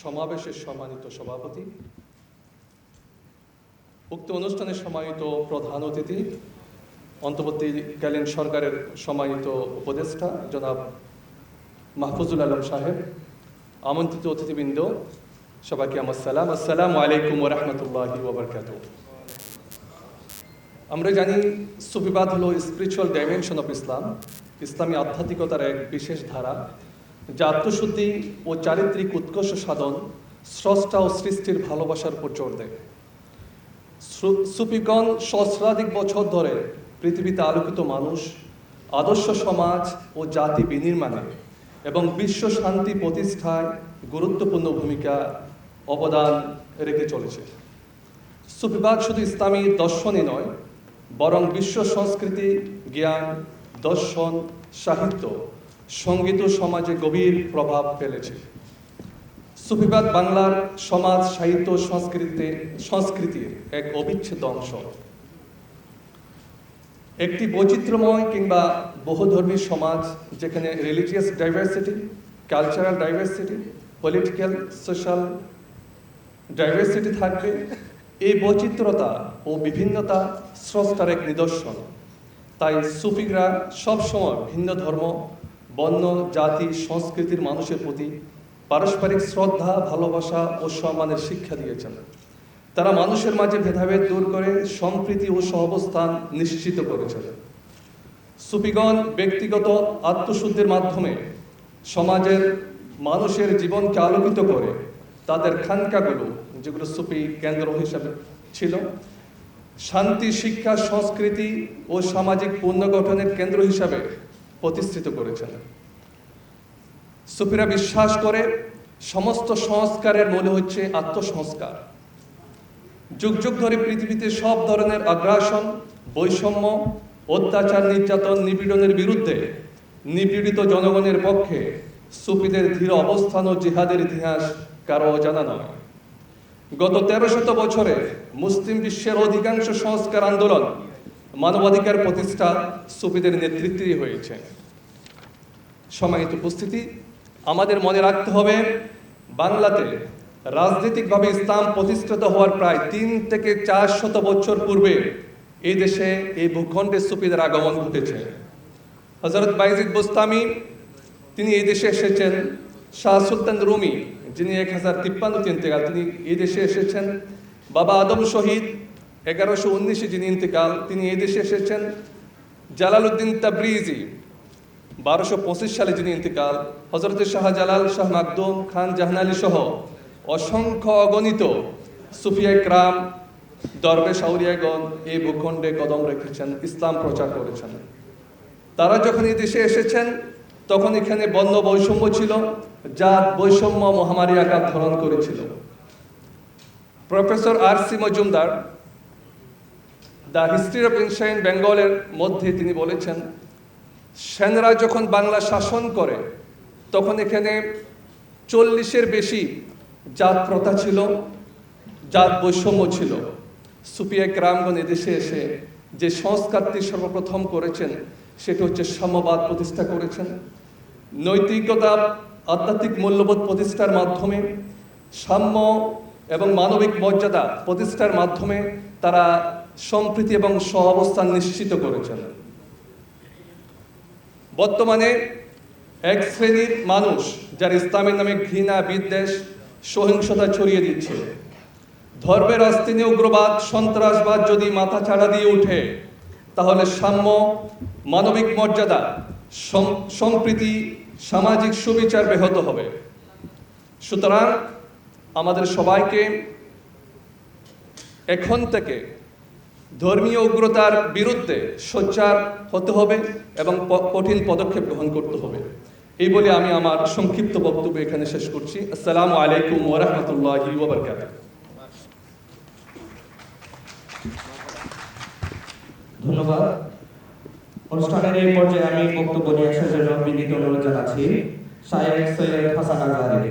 সমাবেশের সম্মানিত সভাপতি। উক্ত অনুষ্ঠানে সম্মানিত প্রধান অতিথি, অন্তর্বর্তীকালীন সরকারের সম্মানিত উপদেষ্টা জনাব মাহফুজুল আলম সাহেব, আমন্ত্রিত অতিথিবৃন্দ, সবাইকে আমার সালাম। আসসালামু আলাইকুম ওরহমতুল্লাহি ওবরকাত আমরা জানি সুফিবাদ হলো স্পিরিচুয়াল ডাইমেনশন অফ ইসলাম ইসলামী আধ্যাত্মিকতার এক বিশেষ ধারা। যা আত্মশুদ্ধি ও চারিত্রিক উৎকর্ষ সাধন স্রষ্টা ও সৃষ্টির ভালোবাসার উপর জোর দেয়। সু- সুফিগণ সহস্রাধিক বছর ধরে পৃথিবীতে আলোকিত মানুষ, আদর্শ সমাজ ও জাতি বিনির্মাণে এবং বিশ্ব শান্তি প্রতিষ্ঠায় গুরুত্বপূর্ণ ভূমিকা অবদান রেখে চলেছে। সুফিবাদ শুধু ইসলামী দর্শনই নয়, বরং বিশ্ব সংস্কৃতি, জ্ঞান, দর্শন, সাহিত্য সংগীত সমাজে গভীর প্রভাব ফেলেছে। সুফিবাদ বাংলার সমাজ, সাহিত্য সংস্কৃতিতে, সংস্কৃতির এক অবিচ্ছেদ্য অংশ। একটি বৈচিত্র্যময় কিংবা বহুধর্মী সমাজ, যেখানে religious diversity cultural diversity political social diversity থাকবে, এই বৈচিত্র্যতা ও বিভিন্নতা স্রষ্টার এক নিদর্শন। তাই সুফিকরা সবসময় ভিন্ন ধর্ম বর্ণ জাতি, সংস্কৃতির মানুষের প্রতি পারস্পরিক শ্রদ্ধা, ভালোবাসা ও সম্মানের শিক্ষা দিয়েছেন। তারা মানুষের মাঝে ভেদাভেদ দূর করে সম্প্রীতি ও সহবস্থান নিশ্চিত করেছেন। সুফিগণ ব্যক্তিগত আত্মশুদ্ধির মাধ্যমে সমাজের মানুষের জীবনকে আলোকিত করে তাদের খানকাগুলো, যেগুলো সুফি কেন্দ্র হিসাবে ছিল, শান্তি, শিক্ষা, সংস্কৃতি ও সামাজিক পুনর্গঠনের কেন্দ্র হিসাবে প্রতিষ্ঠিত করেছেন। সুফিরা বিশ্বাস করে সমস্ত সংস্কারের মূলে হচ্ছে আত্মসংস্কার। যুগ যুগ ধরে পৃথিবীতে সব ধরনের আগ্রাসন, বৈষম্য, অত্যাচার, নির্যাতন, নিপীড়নের বিরুদ্ধে নিপীড়িত জনগণের পক্ষে সুফিদের ধীর অবস্থান ও জিহাদের ইতিহাস কারও অজানা নয়। গত তেরো শত বছরে মুসলিম বিশ্বের অধিকাংশ সংস্কার আন্দোলন মানবাধিকার প্রতিষ্ঠা সুফিদের নেতৃত্বেই হয়েছে। সম্মানিত উপস্থিতি, আমাদের মনে রাখতে হবে, বাংলাতে রাজনৈতিকভাবে ইসলাম প্রতিষ্ঠিত হওয়ার প্রায় তিন থেকে চার শত বছর পূর্বে এই দেশে এই ভূখণ্ডে সুফিদের আগমন ঘটেছে। হজরত বাইজিদ বোস্তামি, তিনি এই দেশে এসেছেন। শাহ সুলতান রুমি, যিনি এক হাজার তিপ্পান্ন তিনি এই দেশে এসেছেন। বাবা আদম শহীদ এগারোশো উনিশে যিনি ইন্তেকাল তিনি এই দেশে এসেছেন। জালালউদ্দিন তাবরিজি, বারোশো পঁচিশ সালে যিনি ইন্তেকাল হজরত শাহ জালাল শাহ মাকদুম খান জাহানালি সহ অসংখ্য অগণিত সুফিয়া ক্রাম দরবেশ আউরিয়াগণ এই ভূখণ্ডে কদম রেখেছেন, ইসলাম প্রচার করেছেন। তারা যখন এই দেশে এসেছেন, তখন এখানে বর্ণ বৈষম্য ছিল, জাত বৈষম্য মহামারী আকার ধারণ করেছিল। Professor R C Majumdar the history of ancient বেঙ্গলের মধ্যে তিনি বলেছেন, সেনরা যখন বাংলা শাসন করে, তখন এখানে চল্লিশের বেশি জাত প্রথা ছিল, জাত বৈষম্য ছিল। সুপিয়া গ্রামগণ এদেশে এসে যে সংস্কারটি সর্বপ্রথম করেছেন, সেটা হচ্ছে সাম্যবাদ প্রতিষ্ঠা করেছেন। নৈতিকতা, আধ্যাত্মিক মূল্যবোধ প্রতিষ্ঠার মাধ্যমে, সাম্য এবং মানবিক মর্যাদা প্রতিষ্ঠার মাধ্যমে তারা সম্প্রীতি এবং সহাবস্থান নিশ্চিত করেছেন। বর্তমানে এক শ্রেণির মানুষ যারা ইসলামের নামে ঘৃণা, বিদ্বেষ, সহিংসতা ছড়িয়ে দিচ্ছে। ধর্মের আস্তিনে উগ্রবাদ, সন্ত্রাসবাদ যদি মাথা ছাড়া দিয়ে উঠে তাহলে সাম্য, মানবিক মর্যাদা সম্প্রীতি, সামাজিক সুবিচার ব্যাহত হবে। সুতরাং আমাদের সবাইকে এখন থেকে ধর্মীয় উগ্রতার বিরুদ্ধে সোচ্চার হতে হবে এবং কঠিন পদক্ষেপ গ্রহণ করতে হবে। এই বলে আমি আমার সংক্ষিপ্ত বক্তব্য এখানে শেষ করছি। আসসালামু আলাইকুম ওরহমতুল্লাহি ওবরকাতুহ ধন্যবাদ। অনুষ্ঠানের এই পর্যায়ে আমি বক্তব্য নিয়ে আসার জন্য বিনীত অনুরোধ জানাচ্ছি। শায়েখ সৈয়দ হাসান আজহারি।